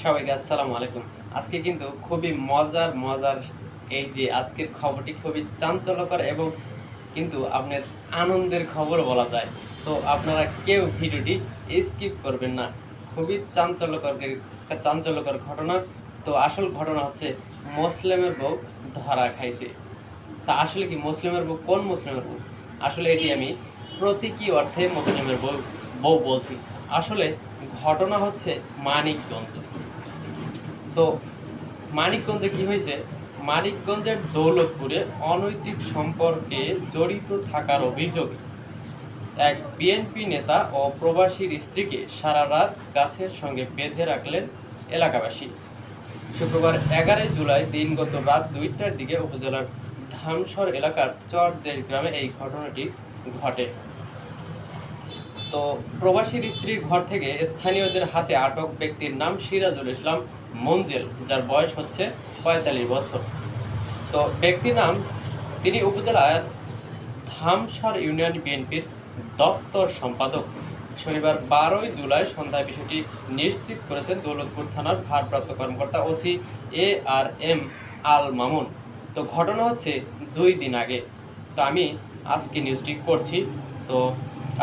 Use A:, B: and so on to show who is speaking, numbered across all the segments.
A: সবাইকে আসসালামু আলাইকুম। আজকে কিন্তু খুবই মজার মজার এই যে আজকের খবরটি খুবই চাঞ্চল্যকর এবং কিন্তু আপনার আনন্দের খবর বলা যায়। তো আপনারা কেউ ভিডিওটি স্কিপ করবেন না। খুবই চাঞ্চল্যকর চাঞ্চল্যকর ঘটনা। তো আসল ঘটনা হচ্ছে মুসলিমের বউ ধরা খাইছে। তা আসলে কি মুসলিমের বউ কোন মুসলিমের বউ? আসলে এটি আমি প্রতীকী অর্থে মুসলিমের বউ বউ বলছি। আসলে ঘটনা হচ্ছে মানিকগঞ্জ তো মানিকগঞ্জে কি হয়েছে? মানিকগঞ্জের দৌলতপুরে অনৈতিক সম্পর্কে জড়িত থাকার অভিযোগে এক বিএনপি নেতা ও প্রবাসীর স্ত্রীকে সারা রাত গাছের সঙ্গে বেঁধে রাখলেন এলাকাবাসী। শুক্রবার এগারোই জুলাই দিনগত রাত দুইটার দিকে উপজেলার ধামসর এলাকার চরদেশ গ্রামে এই ঘটনাটি ঘটে। তো প্রবাসীর স্ত্রীর ঘর থেকে স্থানীয়দের হাতে আটক ব্যক্তির নাম সিরাজুল ইসলাম মঞ্জেল, যার বয়স হচ্ছে পঁয়তাল্লিশ বছর। তো ব্যক্তির নাম, তিনি উপজেলার ধামসর ইউনিয়ন বিএনপির দপ্তর সম্পাদক। শনিবার বারোই জুলাই সন্ধ্যায় বিষয়টি নিশ্চিত করেছেন দৌলতপুর থানার ভারপ্রাপ্ত কর্মকর্তা OC A R M Al Mamun. তো ঘটনা হচ্ছে দুই দিন আগে। তো আমি আজকে নিউজটি করছি। তো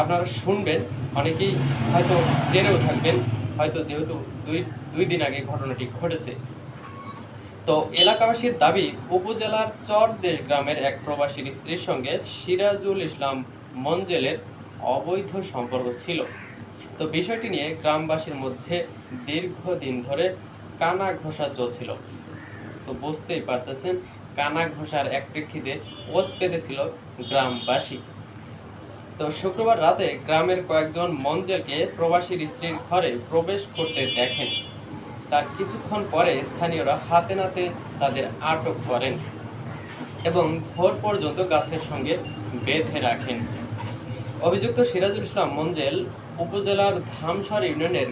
A: আপনারা শুনবেন, অনেকেই হয়তো জেনেও থাকবেন, হয়তো যেহেতু দুই দুই দিন আগে ঘটনাটি ঘটেছে। তো এলাকাবাসীর দাবি, উপজেলার চরদেশ গ্রামের এক প্রবাসীর স্ত্রীর সঙ্গে সিরাজুল ইসলাম মঞ্জেলের অবৈধ সম্পর্ক ছিল। তো বিষয়টি নিয়ে গ্রামবাসীর মধ্যে দীর্ঘদিন ধরে কানা ঘোষা চলছিল। তো বুঝতেই পারতেছেন কানা ঘোষার এক প্রেক্ষিতে ওত পেতেছিল গ্রামবাসী। তো শুক্রবার রাতে গ্রামের কয়েকজন মঞ্জেলকে প্রবাসীর স্ত্রীর ঘরে প্রবেশ করতে দেখেন। তার কিছুক্ষণ পরে স্থানীয়রা হাতে নাতে তাদের আটক করেন এবং ভোর পর্যন্ত গাছের সঙ্গে বেঁধে রাখেন। অভিযুক্ত সিরাজুল ইসলাম মঞ্জেল উপজেলার ধামসর ইউনিয়নের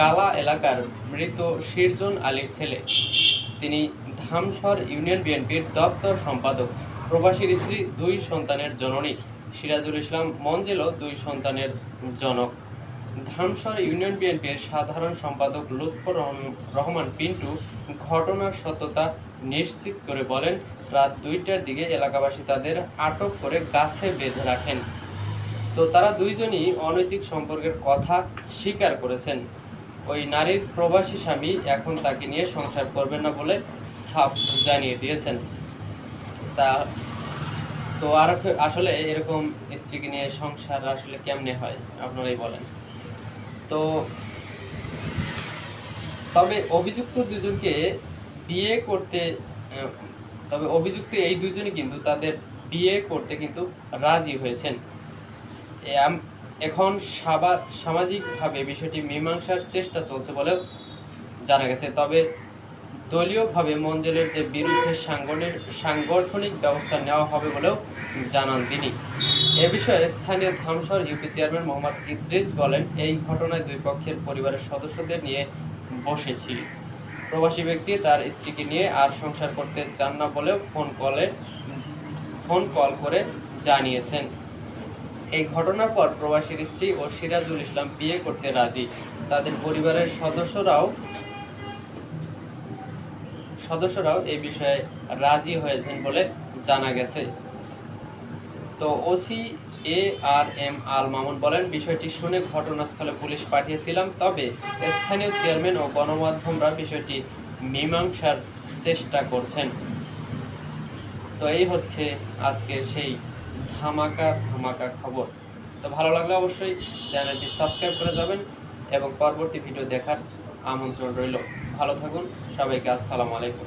A: গালা এলাকার মৃত শিরজন আলীর ছেলে। তিনি ধামসর ইউনিয়ন বিএনপির দপ্তর সম্পাদক। প্রবাসীর স্ত্রী, দুই সন্তানের জননী। সিরাজুল ইসলাম মঞ্জেলও দুই সন্তানের জনক। ধামসর ইউনিয়ন বিএনপির সাধারণ সম্পাদক লুৎফর রহমান পিন্টু ঘটনার সত্যতা নিশ্চিত করে বলেন, রাত দুইটার দিকে এলাকাবাসী তাদের আটক করে গাছে বেঁধে রাখেন। তো তারা দুইজনই অনৈতিক সম্পর্কের কথা স্বীকার করেছেন। ওই নারীর প্রবাসী স্বামী এখন তাকে নিয়ে সংসার করবেন না বলে সাফ জানিয়ে দিয়েছেন। তা তো আর আসলে এরকম স্ত্রীকে নিয়ে সংসার আসলে কেমনে হয়? আপনারাই বলেন। তো তবে অভিযুক্ত দুজনকে বিয়ে করতে তবে অভিযুক্ত এই দুজনই কিন্তু তাদের বিয়ে করতে কিন্তু রাজি হয়েছেন। এখন সামাজিকভাবে বিষয়টি মীমাংসার চেষ্টা চলছে বলেও জানা গেছে। তবে দলীয়ভাবে মঞ্জলের যে বিরুদ্ধে সাংগঠনিক ব্যবস্থা নেওয়া হবে বলেও জানান তিনি। এ বিষয়ে স্থানীয় ধামসর ইউপি চেয়ারম্যান মোহাম্মদ ইদ্রিস বলেন, এই ঘটনায় দুই পক্ষের পরিবারের সদস্যদের নিয়ে বসেছি। প্রবাসী ব্যক্তি তার স্ত্রীকে নিয়ে আর সংসার করতে চান না বলেও ফোন কলে, ফোন কল করে জানিয়েছেন। এই ঘটনার পর প্রবাসীর স্ত্রী ও সিরাজুল ইসলাম বিয়ে করতে রাজি। তাদের পরিবারের সদস্যরাও সদস্যরাও এই বিষয়ে রাজি হয়েছেন বলে জানা গেছে। তো OC A R M Al Mamun বলেন, বিষয়টি শুনে ঘটনাস্থলে পুলিশ পাঠিয়েছিলাম, তবে স্থানীয় চেয়ারম্যান ও গণমাধ্যমরা বিষয়টি মীমাংসার চেষ্টা করছেন। তো এই হচ্ছে আজকের সেই ধামাকা ধামাকা খবর। তো ভালো লাগলে অবশ্যই চ্যানেলটি সাবস্ক্রাইব করে যাবেন এবং পরবর্তী ভিডিও দেখার আমন্ত্রণ রইল। ভালো থাকুন। সবাইকে আসসালামু আলাইকুম।